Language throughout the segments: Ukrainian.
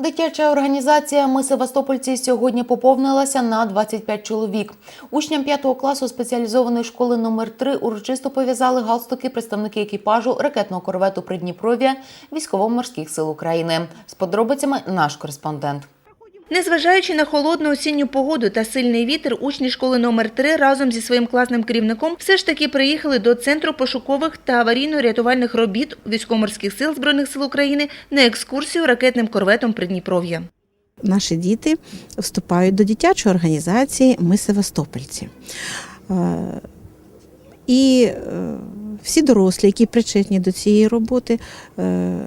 Дитяча організація Ми Севастопольці сьогодні поповнилася на 25 чоловік. Учням 5 класу спеціалізованої школи номер 3 урочисто пов'язали галстуки представники екіпажу ракетного корвету Придніпров'я військово-морських сил України. З подробицями наш кореспондент. Незважаючи на холодну осінню погоду та сильний вітер, учні школи номер 3 разом зі своїм класним керівником все ж таки приїхали до Центру пошукових та аварійно-рятувальних робіт військово-морських сил Збройних сил України на екскурсію ракетним корветом Придніпров'я. Наші діти вступають до дитячої організації Ми Севастопольці. Е, І е, всі дорослі, які причетні до цієї роботи, е,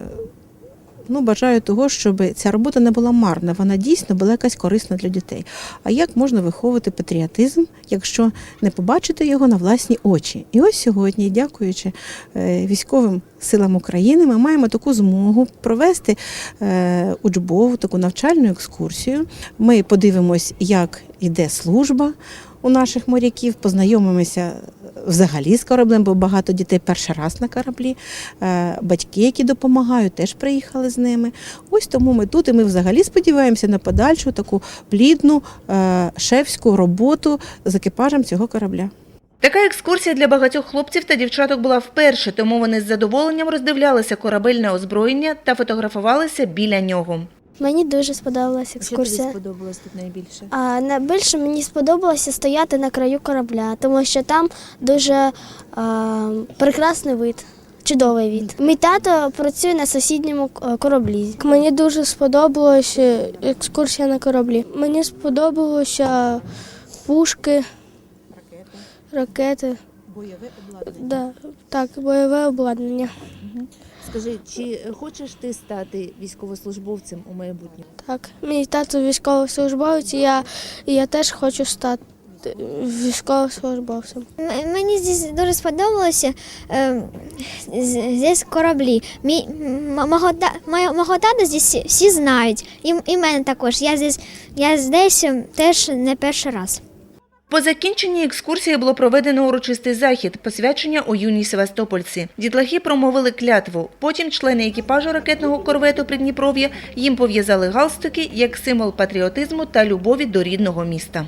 ну, бажаю того, щоб ця робота не була марна, вона дійсно була якась корисна для дітей. А як можна виховувати патріотизм, якщо не побачити його на власні очі? І ось сьогодні, дякуючи е, військовим силам України, ми маємо таку змогу провести е, учбову, таку навчальну екскурсію. Ми подивимось, як йде служба у наших моряків, познайомимося взагалі з кораблем, бо багато дітей перший раз на кораблі. Е, Батьки, які допомагають, теж приїхали з ними. Ось тому ми тут, і ми взагалі сподіваємося на подальшу таку плідну е, шефську роботу з екіпажем цього корабля. Така екскурсія для багатьох хлопців та дівчаток була вперше, тому вони з задоволенням роздивлялися корабельне озброєння та фотографувалися біля нього. Мені дуже сподобалася екскурсія. сподобалось тут найбільше? А найбільше мені сподобалося стояти на краю корабля, тому що там дуже а, прекрасний вид. Чудовий від. Мій тато працює на сусідньому е, кораблі. Мені дуже сподобалася екскурсія на кораблі. Мені сподобалося пушки, ракети. Бойове Да, так, бойове обладнання. Скажи, чи хочеш ти стати військовослужбовцем у майбутньому? Так, мій тато військовослужбовець, і я, і я теж хочу стати військовослужбовцем. Мені здесь дуже сподобалося е, здесь кораблі. Мій, мого, мого тата здесь всі, знають. І, і мене також. Я здесь, я здесь теж не перший раз. По закінченні екскурсії було проведено урочистий захід, посвячення у юній Севастопольці. Дітлахи промовили клятву. Потім члени екіпажу ракетного корвету Придніпров'я їм пов'язали галстуки як символ патріотизму та любові до рідного міста.